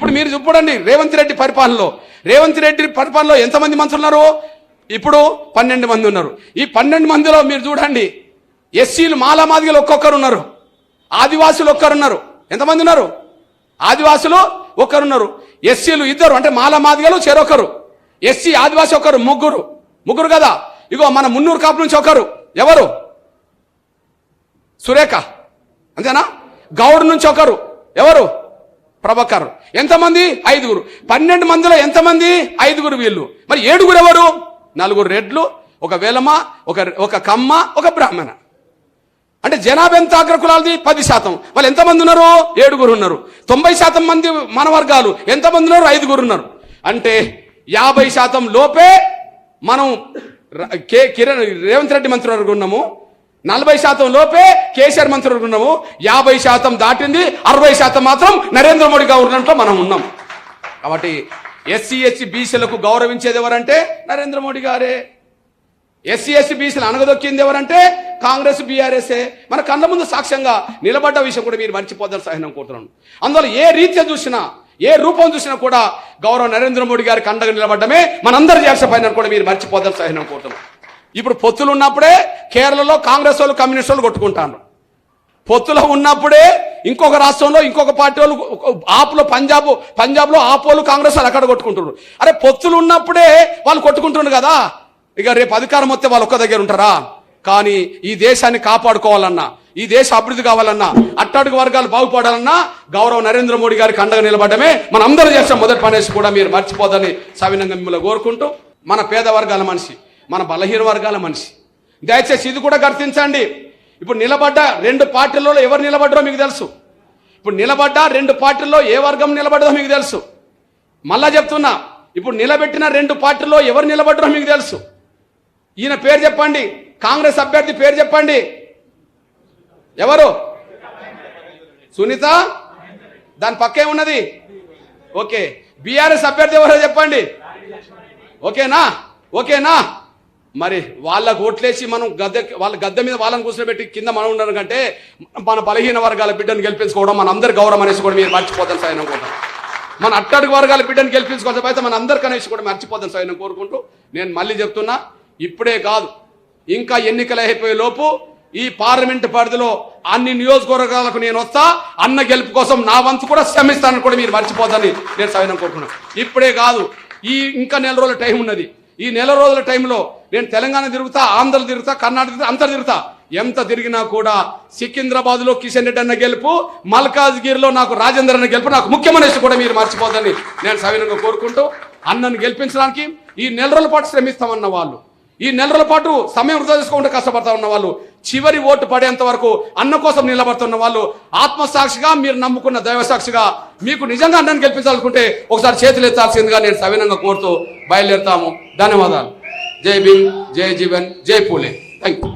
ఇప్పుడు మీరు చూడండి రేవంత్ రెడ్డి పరిపాలనలో. రేవంత్ రెడ్డి పరిపాలనలో ఎంతమంది మంత్రులు ఉన్నారు ఇప్పుడు పన్నెండు మంది ఉన్నారు. ఈ పన్నెండు మందిలో మీరు చూడండి ఎస్సీలు మాలామాదిగలు ఒక్కొక్కరు ఉన్నారు. ఆదివాసులు ఒక్కరున్నారు ఎంతమంది ఉన్నారు? ఆదివాసులు ఒక్కరున్నారు ఎస్సీలు ఇద్దరు అంటే మాలామాదిగలు చెరొకరు. ఎస్సీ ఆదివాసి ఒకరు ముగ్గురు. ముగ్గురు కదా? ఇగో మన మున్నూరు కాపు నుంచి ఒకరు. ఎవరు? సురేఖ. అంతేనా? గౌడ్ నుంచి ఒకరు. ఎవరు? ప్రభకర్. ఎంతమంది? ఐదుగురు. పన్నెండు మందిలో ఎంతమంది? ఐదుగురు వీళ్ళు. మరి ఏడుగురు ఎవరు? నలుగురు రెడ్లు ఒక వేలమ ఒక ఒక కమ్మ ఒక బ్రాహ్మణ. అంటే జనాభా ఎంత అగ్రకులాలది? పది శాతం. వాళ్ళు ఎంతమంది ఉన్నారు? ఏడుగురు ఉన్నారు. తొంభై శాతం మంది మన వర్గాలు. ఎంతమంది ఉన్నారు? ఐదుగురు ఉన్నారు. అంటే యాభై శాతం లోపే మనం కే కిరణ్ రేవంత్ రెడ్డి మంత్రివర్గం ఉన్నాము. నలభై శాతం లోపే కేసీఆర్ మంత్రులు ఉన్నాము. యాభై శాతం దాటింది. అరవై శాతం మాత్రం నరేంద్ర మోడీ గవర్నమెంట్లో మనం ఉన్నాం. కాబట్టి ఎస్సీ ఎస్సీ బీసీలకు గౌరవించేది ఎవరంటే నరేంద్ర మోడీ గారే. ఎస్సీ ఎస్సీ బీసీలు అనగదొక్కింది ఎవరంటే కాంగ్రెస్ బీఆర్ఎస్ఏ. మన కళ్ళ ముందు సాక్ష్యంగా నిలబడ్డ విషయం కూడా మీరు మర్చిపోద్దని సహాయం కోరుతున్నాను. అందువల్ల ఏ రీత్యా చూసినా ఏ రూపం చూసినా కూడా గౌరవ నరేంద్ర మోడీ గారికి అండగా నిలబడ్డమే మనందరూ చేసే పైన కూడా మీరు మర్చిపోద్దని సహాయం కోరుతున్నాం ఇప్పుడు పొత్తులు ఉన్నప్పుడే కేరళలో కాంగ్రెస్ వాళ్ళు కమ్యూనిస్ట్ వాళ్ళు కొట్టుకుంటాను పొత్తులో ఉన్నప్పుడే ఇంకొక రాష్ట్రంలో ఇంకొక పార్టీ వాళ్ళు ఆపులో పంజాబ్ పంజాబ్లో ఆపోలు కాంగ్రెస్ వాళ్ళు అక్కడ కొట్టుకుంటున్నారు అరే పొత్తులు ఉన్నప్పుడే వాళ్ళు కొట్టుకుంటున్నారు కదా. ఇక రేపు అధికారం వస్తే వాళ్ళు ఒక్క దగ్గర ఉంటారా? కానీ ఈ దేశాన్ని కాపాడుకోవాలన్నా ఈ దేశ అభివృద్ధి కావాలన్నా అట్టడుగు వర్గాలు బాగుపడాలన్నా గౌరవ నరేంద్ర మోడీ గారికి అండగా నిలబడమే. మనం అందరూ చేసిన మొదటి పనేసి కూడా మీరు మర్చిపోదని సవినంగా మిమ్మల్ని కోరుకుంటూ మన పేద వర్గాల మనిషి మన బలహీన వర్గాల మనిషి. దయచేసి ఇది కూడా గుర్తించండి. ఇప్పుడు నిలబడ్డ రెండు పార్టీలలో ఎవరు నిలబడ్డారో మీకు తెలుసు. ఇప్పుడు నిలబడ్డ రెండు పార్టీల్లో ఏ వర్గం నిలబడ్డదో మీకు తెలుసు. మళ్ళా చెప్తున్నా ఇప్పుడు నిలబెట్టిన రెండు పార్టీల్లో ఎవరు నిలబడ్డారో మీకు తెలుసు. ఈయన పేరు చెప్పండి కాంగ్రెస్ అభ్యర్థి పేరు చెప్పండి. ఎవరు? సునీత? దాని పక్కే ఉన్నది ఓకే. బీఆర్ఎస్ అభ్యర్థి ఎవరో చెప్పండి. ఓకేనా? ఓకేనా? మరి వాళ్ళ ఓట్లేసి మనం గద్దె వాళ్ళ గద్దె మీద వాళ్ళని కూర్చోబెట్టి కింద మనం ఉండడం కంటే మన బలహీన వర్గాల బిడ్డను గెలిపించుకోవడం మన అందరి గౌరవం అనేసి కూడా మీరు మర్చిపోతాను సాయం అనుకుంటాను మన అట్టడుగు వర్గాల బిడ్డను గెలిపించుకోవాల్సిన అయితే మన అందరికీ అనేసి కూడా మర్చిపోతాను సాయం కోరుకుంటూ నేను మళ్ళీ చెప్తున్నా ఇప్పుడే కాదు ఇంకా ఎన్నికలు అయిపోయే లోపు ఈ పార్లమెంట్ పరిధిలో అన్ని నియోజకవర్గాలకు నేను వస్తా అన్న గెలుపు కోసం నా వంతు కూడా శ్రమిస్తానని కూడా మీరు మర్చిపోదని నేను సవినం కోరుకున్నాను ఇప్పుడే కాదు ఈ ఇంకా నెల రోజుల టైం ఉన్నది. ఈ నెల రోజుల టైంలో నేను తెలంగాణ తిరుగుతా ఆంధ్ర తిరుగుతా కర్ణాటక తిరుగుతా అంతా తిరుగుతా. ఎంత తిరిగినా కూడా సికింద్రాబాద్లో కిషన్ రెడ్డి అన్న గెలుపు మల్కాజ్గిరిలో నాకు రాజేందర్ అన్న గెలుపు నాకు ముఖ్యమనేసి కూడా మీరు మర్చిపోదని నేను సవినంగా కోరుకుంటూ అన్నను గెలిపించడానికి ఈ నెల రోజుల పాటు శ్రమిస్తామన్న వాళ్ళు. ఈ నెల రోజుల పాటు సమయం వృధా చేసుకుంటూ కష్టపడతా ఉన్న వాళ్ళు చివరి ఓటు పడేంత వరకు అన్న కోసం నిలబడుతున్న వాళ్ళు ఆత్మసాక్షిగా మీరు నమ్ముకున్న దైవసాక్షిగా మీకు నిజంగా అన్నను గెలిపించాలనుకుంటే ఒకసారి చేతులు ఎత్తాల్సిందిగా నేను సవినంగా కోరుతూ బయలుదేరుతాము. ధన్యవాదాలు. జై భీమ్ జై జీవన్ జై పూలే. Thank you